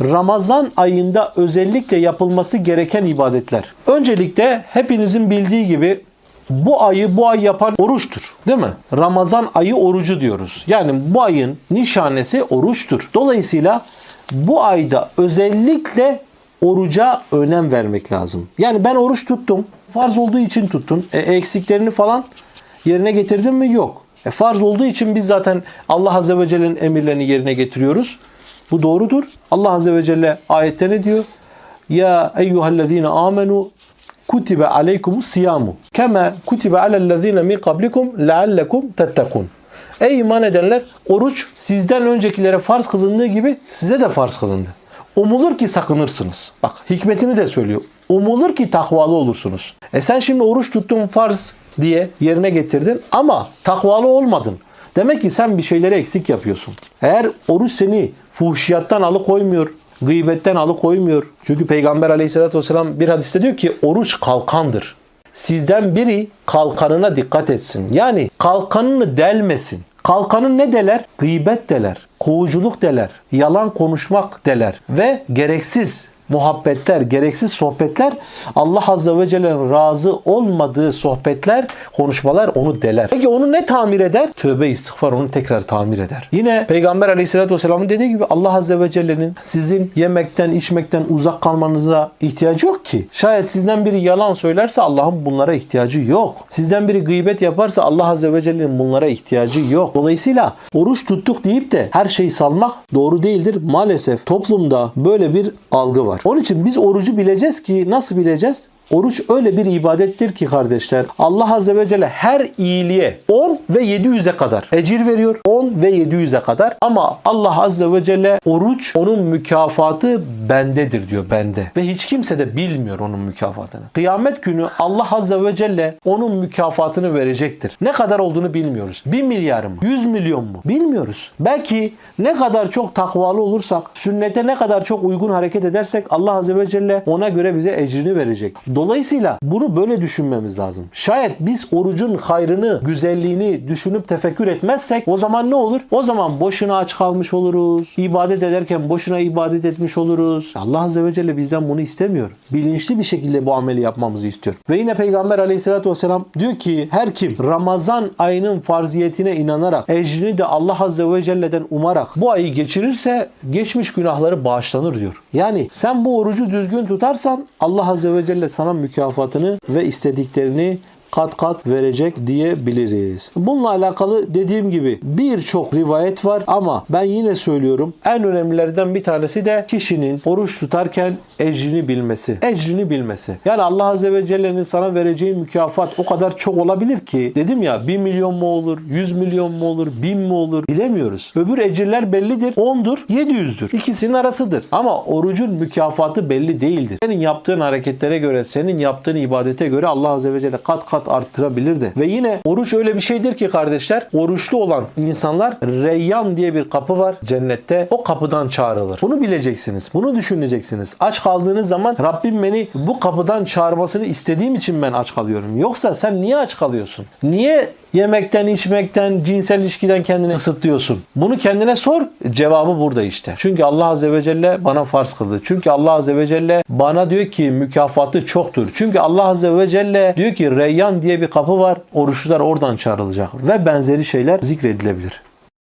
Ramazan ayında özellikle yapılması gereken ibadetler. Öncelikle hepinizin bildiği gibi bu ayı bu ay yapan oruçtur. Değil mi? Ramazan ayı orucu diyoruz. Yani bu ayın nişanesi oruçtur. Dolayısıyla bu ayda özellikle oruca önem vermek lazım. Yani ben oruç tuttum. Farz olduğu için tuttun. E, eksiklerini falan yerine getirdin mi? Yok. E, farz olduğu için biz zaten Allah Azze ve Celle'nin emirlerini yerine getiriyoruz. Bu doğrudur. Allah Azze ve Celle ayette ne diyor? Ya eyyühellezine amenu kutibe aleykumus siyamu kema kutibe alellezine min kablikum leallekum tettekun. Ey iman edenler oruç sizden öncekilere farz kılındığı gibi size de farz kılındı. Umulur ki sakınırsınız. Bak hikmetini de söylüyor. Umulur ki takvalı olursunuz. E sen şimdi oruç tuttun farz diye yerine getirdin ama takvalı olmadın. Demek ki sen bir şeyleri eksik yapıyorsun. Eğer oruç seni fuhşiyattan alıkoymuyor, gıybetten alıkoymuyor. Çünkü Peygamber aleyhissalatü vesselam bir hadiste diyor ki oruç kalkandır. Sizden biri kalkanına dikkat etsin. Yani kalkanını delmesin. Kalkanın ne deler? Gıybet deler, kovuculuk deler, yalan konuşmak deler ve gereksiz muhabbetler, gereksiz sohbetler Allah Azze ve Celle'nin razı olmadığı sohbetler, konuşmalar onu deler. Peki onu ne tamir eder? Tövbe istiğfar onu tekrar tamir eder. Yine Peygamber Aleyhisselatü Vesselam'ın dediği gibi Allah Azze ve Celle'nin sizin yemekten, içmekten uzak kalmanıza ihtiyacı yok ki. Şayet sizden biri yalan söylerse Allah'ın bunlara ihtiyacı yok. Sizden biri gıybet yaparsa Allah Azze ve Celle'nin bunlara ihtiyacı yok. Dolayısıyla oruç tuttuk deyip de her şeyi salmak doğru değildir. Maalesef toplumda böyle bir algı var. Onun için biz orucu bileceğiz ki nasıl bileceğiz? Oruç öyle bir ibadettir ki kardeşler Allah Azze ve Celle her iyiliğe 10 ve 700'e kadar ecir veriyor. 10 ve 700'e kadar ama Allah Azze ve Celle oruç onun mükafatı bendedir diyor bende. Ve hiç kimse de bilmiyor onun mükafatını. Kıyamet günü Allah Azze ve Celle onun mükafatını verecektir. Ne kadar olduğunu bilmiyoruz. 1 milyar mı? 100 milyon mu? Bilmiyoruz. Belki ne kadar çok takvalı olursak, sünnete ne kadar çok uygun hareket edersek Allah Azze ve Celle ona göre bize ecrini verecek. Dolayısıyla bunu böyle düşünmemiz lazım. Şayet biz orucun hayrını, güzelliğini düşünüp tefekkür etmezsek o zaman ne olur? O zaman boşuna aç kalmış oluruz. İbadet ederken boşuna ibadet etmiş oluruz. Allah Azze ve Celle bizden bunu istemiyor. Bilinçli bir şekilde bu ameli yapmamızı istiyor. Ve yine Peygamber Aleyhisselatü Vesselam diyor ki her kim Ramazan ayının farziyetine inanarak ecrini de Allah Azze ve Celle'den umarak bu ayı geçirirse geçmiş günahları bağışlanır diyor. Yani sen bu orucu düzgün tutarsan Allah Azze ve Celle sana mükafatını ve istediklerini kat kat verecek diyebiliriz. Bununla alakalı dediğim gibi birçok rivayet var ama ben yine söylüyorum en önemlilerden bir tanesi de kişinin oruç tutarken ecrini bilmesi. Ecrini bilmesi. Yani Allah Azze ve Celle'nin sana vereceği mükafat o kadar çok olabilir ki dedim ya 1 milyon mu olur, 100 milyon mu olur, 1000 mi olur bilemiyoruz. Öbür ecirler bellidir. 10'dur, 700'dür. İkisinin arasıdır. Ama orucun mükafatı belli değildir. Senin yaptığın hareketlere göre, senin yaptığın ibadete göre Allah Azze ve Celle kat kat arttırabilir de. Ve yine oruç öyle bir şeydir ki kardeşler, oruçlu olan insanlar Reyyan diye bir kapı var cennette. O kapıdan çağrılır. Bunu bileceksiniz. Bunu düşüneceksiniz. Aç kaldığınız zaman Rabbim beni bu kapıdan çağırmasını istediğim için ben aç kalıyorum. Yoksa sen niye aç kalıyorsun? Niye yemekten, içmekten, cinsel ilişkiden kendini ısıtlıyorsun? Bunu kendine sor. Cevabı burada işte. Çünkü Allah Azze ve Celle bana farz kıldı. Çünkü Allah Azze ve Celle bana diyor ki mükafatı çoktur. Çünkü Allah Azze ve Celle diyor ki Reyyan diye bir kapı var. Oruçlular oradan çağrılacak. Ve benzeri şeyler zikredilebilir.